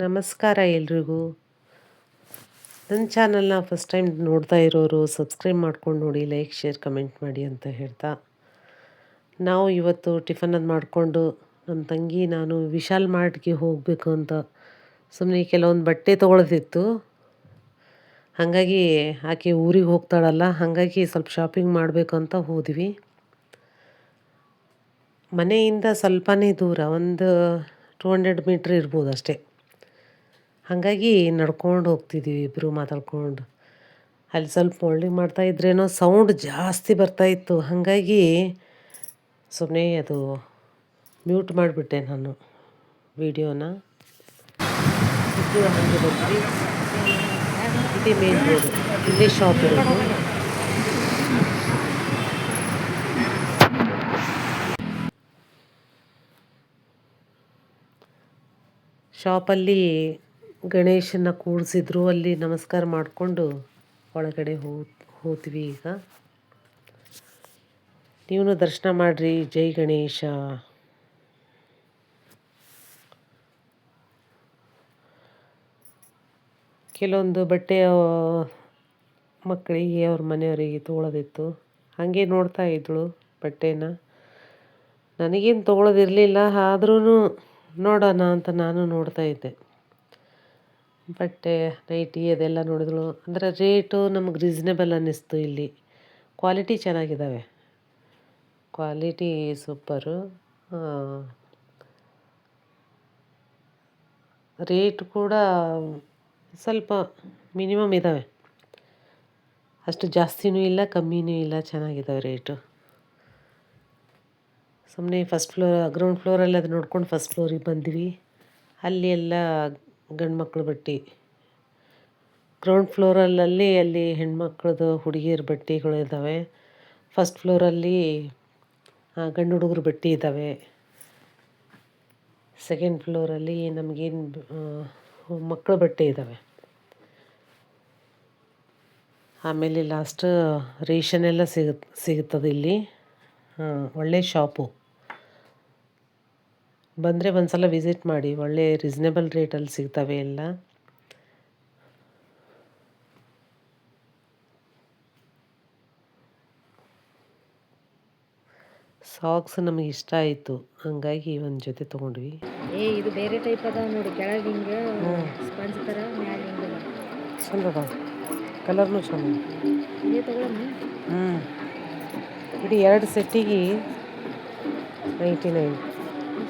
ನಮಸ್ಕಾರ ಎಲ್ರಿಗೂ. ನನ್ನ ಚಾನಲ್ನ ಫಸ್ಟ್ ಟೈಮ್ ನೋಡ್ತಾ ಇರೋರು ಸಬ್ಸ್ಕ್ರೈಬ್ ಮಾಡ್ಕೊಂಡು ನೋಡಿ ಲೈಕ್ ಶೇರ್ ಕಮೆಂಟ್ ಮಾಡಿ ಅಂತ ಹೇಳ್ತಾ. ನಾವು ಇವತ್ತು ಟಿಫನ್ ಅದು ಮಾಡಿಕೊಂಡು ನಮ್ಮ ತಂಗಿ, ನಾನು ವಿಶಾಲ್ ಮಾರ್ಟ್ಗೆ ಹೋಗಬೇಕು ಅಂತ ಸುಮ್ಮನೆ ಕೆಲವೊಂದು ಬಟ್ಟೆ ತೊಗೊಳೋದಿತ್ತು. ಹಾಗಾಗಿ ಆಕೆ ಊರಿಗೆ ಹೋಗ್ತಾಳಲ್ಲ, ಹಾಗಾಗಿ ಸ್ವಲ್ಪ ಶಾಪಿಂಗ್ ಮಾಡಬೇಕು ಅಂತ ಹೋದ್ವಿ. ಮನೆಯಿಂದ ಸ್ವಲ್ಪನೇ ದೂರ, ಒಂದು ಟೂ ಹಂಡ್ರೆಡ್ ಮೀಟ್ರ್ ಇರ್ಬೋದು ಅಷ್ಟೇ. ಹಾಗಾಗಿ ನಡ್ಕೊಂಡು ಹೋಗ್ತಿದ್ದೀವಿ ಇಬ್ಬರು ಮಾತಾಡ್ಕೊಂಡು. ಅಲ್ಲಿ ಸ್ವಲ್ಪ ಮಾಡ್ತಾ ಇದ್ರೇನೋ ಸೌಂಡ್ ಜಾಸ್ತಿ ಬರ್ತಾಯಿತ್ತು ಹಾಗಾಗಿ ಸುಮ್ಮನೆ ಅದು ಮ್ಯೂಟ್ ಮಾಡಿಬಿಟ್ಟೆ ನಾನು ವಿಡಿಯೋನ ಹಾಗೆ ಬರ್ತೀವಿ ಇದೇ ಮೇನ್ ರೋಡು ಇಲ್ಲೇ ಶಾಪ್ ಇರೋದು. ಶಾಪಲ್ಲಿ ಗಣೇಶನ ಕೂಡಿಸಿದ್ರು, ಅಲ್ಲಿ ನಮಸ್ಕಾರ ಮಾಡಿಕೊಂಡು ಒಳಗಡೆ ಹೋ ಈಗ. ನೀವು ದರ್ಶನ ಮಾಡಿರಿ. ಜೈ ಗಣೇಶ. ಕೆಲವೊಂದು ಬಟ್ಟೆ ಮಕ್ಕಳಿಗೆ ಅವ್ರ ಮನೆಯವರಿಗೆ ತೊಗೊಳೋದಿತ್ತು. ಹಾಗೆ ನೋಡ್ತಾ ಇದ್ದಳು ಬಟ್ಟೆನ. ನನಗೇನು ತೊಗೊಳೋದಿರಲಿಲ್ಲ ಆದ್ರೂ ನೋಡೋಣ ಅಂತ ನಾನು ನೋಡ್ತಾ ಇದ್ದೆ. ಬಟ್ಟೆ ನೈಟಿ ಅದೆಲ್ಲ ನೋಡಿದಳು ಅಂದರೆ ರೇಟು ನಮಗೆ ರೀಸ್ನೇಬಲ್ ಅನ್ನಿಸ್ತು ಇಲ್ಲಿ. ಕ್ವಾಲಿಟಿ ಚೆನ್ನಾಗಿದ್ದಾವೆ ಕ್ವಾಲಿಟಿ ಸೂಪರು ರೇಟ್ ಕೂಡ ಸ್ವಲ್ಪ ಮಿನಿಮಮ್ ಇದ್ದಾವೆ ಅಷ್ಟು ಜಾಸ್ತಿನೂ ಇಲ್ಲ, ಕಮ್ಮಿನೂ ಇಲ್ಲ ಚೆನ್ನಾಗಿದ್ದಾವೆ ರೇಟು. ಸುಮ್ಮನೆ ಫಸ್ಟ್ ಫ್ಲೋರ್ ಗ್ರೌಂಡ್ ಫ್ಲೋರಲ್ಲಿ ಅದು ನೋಡ್ಕೊಂಡು ಫಸ್ಟ್ ಫ್ಲೋರಿಗೆ ಬಂದ್ವಿ. ಅಲ್ಲಿ ಎಲ್ಲ ಗಂಡು ಮಕ್ಳು ಬಟ್ಟೆ ಗ್ರೌಂಡ್ ಫ್ಲೋರಲ್ಲಲ್ಲಿ ಅಲ್ಲಿ ಹೆಣ್ಮಕ್ಳದ್ದು ಹುಡುಗಿಯರ ಬಟ್ಟೆಗಳು ಇದ್ದಾವೆ. ಫಸ್ಟ್ ಫ್ಲೋರಲ್ಲಿ ಗಂಡು ಹುಡುಗರ ಬಟ್ಟೆ ಇದ್ದಾವೆ. ಸೆಕೆಂಡ್ ಫ್ಲೋರಲ್ಲಿ ನಮಗೇನು ಮಕ್ಕಳ ಬಟ್ಟೆ ಇದ್ದಾವೆ. ಆಮೇಲೆ ಲಾಸ್ಟ್ ರೇಷನ್ ಎಲ್ಲ ಸಿಗುತ್ತೆ ಸಿಗುತ್ತದೆ ಇಲ್ಲಿ ಒಳ್ಳೆ ಶಾಪು ಬಂದರೆ ಒಂದು ಸಲ ವಿಸಿಟ್ ಮಾಡಿ. ಒಳ್ಳೆ ರೀಸ್ನೇಬಲ್ ರೇಟಲ್ಲಿ ಸಿಗ್ತವೆ ಎಲ್ಲ. ಸಾಕ್ಸ್ ನಮಗೆ ಇಷ್ಟ ಆಯಿತು. ಹಂಗಾಗಿ ಒಂದು ಜೊತೆ ತೊಗೊಂಡ್ವಿ. ಏ ಇದು ಬೇರೆ ಟೈಪ್ ಅದಾವ ನೋಡಿ. ಕೆಳಗೆ ಹಿಂಗೆ ಸ್ಪಂಜ್ ಥರ ಮ್ಯಾಲೆ ಹಿಂಗೆ ಚಂದ ಅದ ಕಲರ್ನು ಚಂದ ಹ್ಞೂ ಇಡೀ ಎರಡು ಸೆಟ್ಟಿಗೆ ನೈಂಟಿ ನೈನ್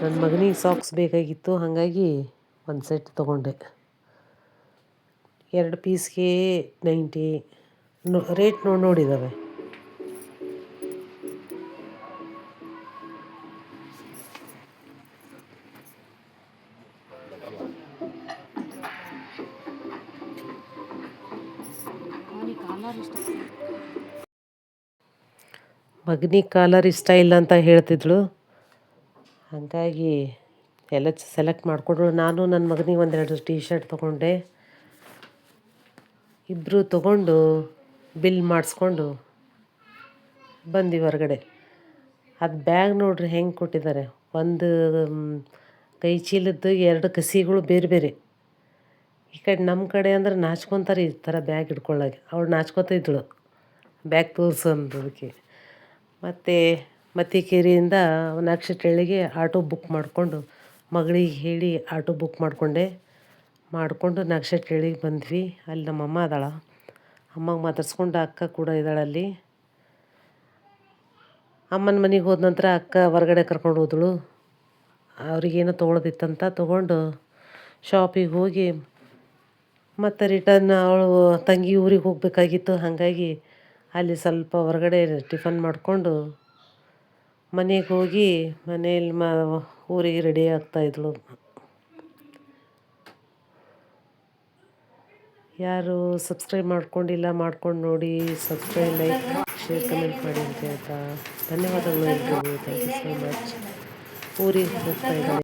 ನನ್ನ ಮಗನಿಗೆ ಸಾಕ್ಸ್ ಬೇಕಾಗಿತ್ತು, ಹಾಗಾಗಿ ಒಂದು ಸೆಟ್ ತೊಗೊಂಡೆ. ಎರಡು ಪೀಸ್ಗೆ ನೈಂಟಿ ರೇಟ್ ನೋಡಿ ನೋಡಿದ್ದಾವೆ ಮಗನಿಗೆ ಕಾಲರ್ ಇಷ್ಟ ಇಲ್ಲ ಅಂತ ಹೇಳ್ತಿದ್ಳು. ಹಾಗಾಗಿ ಎಲ್ಲ ಸೆಲೆಕ್ಟ್ ಮಾಡಿಕೊಂಡ್ರು ನಾನು ನನ್ನ ಮಗನಿಗೆ ಒಂದೆರಡು ಟೀ ಶರ್ಟ್ ತೊಗೊಂಡೆ. ಇಬ್ಬರು ತೊಗೊಂಡು ಬಿಲ್ ಮಾಡಿಸ್ಕೊಂಡು ಬಂದು ಹೊರಗಡೆ. ಅದು ಬ್ಯಾಗ್ ನೋಡ್ರಿ ಹೆಂಗೆ ಕೊಟ್ಟಿದ್ದಾರೆ. ಒಂದು ಕೈ ಚೀಲದ್ದು ಎರಡು ಕಸಿಗಳು ಬೇರೆ ಬೇರೆ. ಈ ಕಡೆ ನಮ್ಮ ಕಡೆ ಅಂದ್ರೆ ನಾಚ್ಕೊತಾರೆ ಈ ಥರ ಬ್ಯಾಗ್ ಹಿಡ್ಕೊಳ್ಳೋಕೆ. ಅವಳು ನಾಚ್ಕೊತಿದ್ಳು ಬ್ಯಾಗ್ ತೋರಿಸು ಅದಕ್ಕೆ ಮತ್ತು ಮತ್ತಿಕೇರಿಯಿಂದ ನಾಗಶೆಟ್ಟಿಹಳ್ಳಿಗೆ ಆಟೋ ಬುಕ್ ಮಾಡಿಕೊಂಡು ಮಗಳಿಗೆ ಹೇಳಿ ಆಟೋ ಬುಕ್ ಮಾಡಿಕೊಂಡೆ. ಮಾಡಿಕೊಂಡು ನಾಗಶೆಟ್ಟಿಹಳ್ಳಿಗೆ ಬಂದ್ವಿ. ಅಲ್ಲಿ ನಮ್ಮಮ್ಮ ಅದಾಳ. ಅಮ್ಮಗೆ ಮಾತಾಡ್ಸ್ಕೊಂಡು ಅಕ್ಕ ಕೂಡ ಇದ್ದಾಳಲ್ಲಿ ಅಮ್ಮನ ಮನೆಗೆ ಹೋದ ನಂತರ ಅಕ್ಕ ಹೊರಗಡೆ ಕರ್ಕೊಂಡು ಹೋದಳು. ಅವ್ರಿಗೇನೋ ತೊಗೊಳೋದಿತ್ತಂತ ತೊಗೊಂಡು ಶಾಪಿಗೆ ಹೋಗಿ ಮತ್ತು ರಿಟರ್ನ್ ಅವಳು ತಂಗಿ ಊರಿಗೆ ಹೋಗಬೇಕಾಗಿತ್ತು. ಹಾಗಾಗಿ ಅಲ್ಲಿ ಸ್ವಲ್ಪ ಹೊರಗಡೆ ಟಿಫನ್ ಮಾಡಿಕೊಂಡು ಮನೆಗೆ ಹೋಗಿ ಮನೆಯಲ್ಲಿ ಮ, ಊರಿಗೆ ರೆಡಿ ಆಗ್ತಾ ಇದ್ಲು. ಯಾರು ಸಬ್ಸ್ಕ್ರೈಬ್ ಮಾಡ್ಕೊಂಡಿಲ್ಲ, ಮಾಡ್ಕೊಂಡು ನೋಡಿ ಸಬ್ಸ್ಕ್ರೈಬ್ ಲೈಕ್ ಶೇರ್ ಕಮೆಂಟ್ ಮಾಡಿ ಅಂತ ಧನ್ಯವಾದಗಳು ಎಲ್ರಿಗೂ. ಥ್ಯಾಂಕ್ ಯು ಸೋ ಮಚ್ ಊರಿಗೆ ಹೋಗ್ತಾ ಇದ್ದಾಳೆ